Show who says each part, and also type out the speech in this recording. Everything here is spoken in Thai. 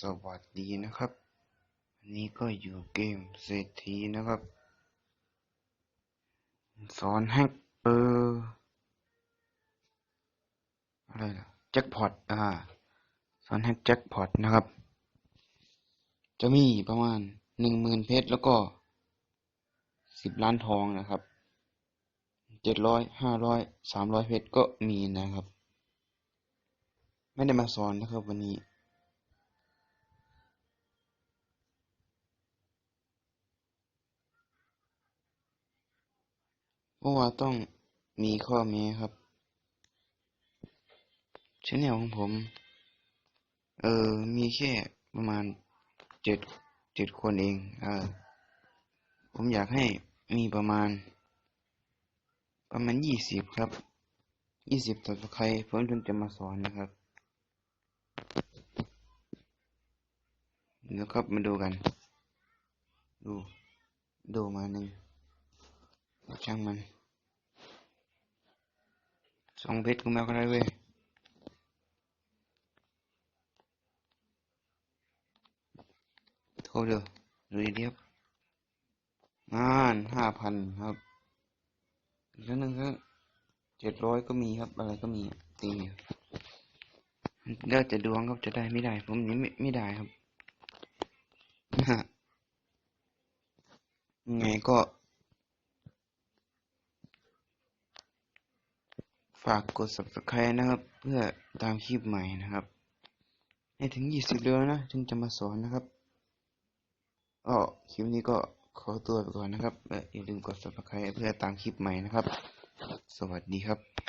Speaker 1: สวัสดีนะครับวันนี้ก็อยู่เกมเศรษฐีนะครับ สอนแฮกเปอร์อะไรนะแจ็คพอตอ่าสอนแฮกแจ็คพอตนะครับ จะมีประมาณหนึ่งหมื่นเพชรแล้วก็สิบล้านทองนะครับเจ็ดร้อยห้าร้อยสามร้อยเพชรก็มีนะครับ ไม่ได้มาสอนนะครับวันนี้ เพราะว่าต้องมีข้อแม้ครับชแนลของผม เออ มีแค่ประมาณเจ็ดเจ็ดคนเอง เออ ผมอยากให้มีประมาณ ประมาณยี่สิบครับยี่สิบต่อใครผมถึงจะมาสอนนะครับเดี๋ยวครับมาดูกัน ดู ดูมาหนึ่ง ช่างมันสองเพชรกูแมวก็ได้เว้ยโทรเดี๋ยดูดีๆครับงานห้าพันครับอีกครั้งหนึ่งครับเจ็ดร้อยก็มีครับ อะไรก็มีตีแล้วจะดวงครับจะได้ไม่ได้ ผมนี้ไม่ไม่ได้ครับฮะไงก็ ฝากกด subscribe นะครับ เพื่อตามคลิปใหม่นะครับ ให้ถึงยี่สิบเดือนนะ ถึงจะมาสอนนะครับก็คลิปนี้ก็ขอตัวไปก่อนนะครับอย่าลืมกด subscribe เพื่อตามคลิปใหม่นะครับ สวัสดีครับ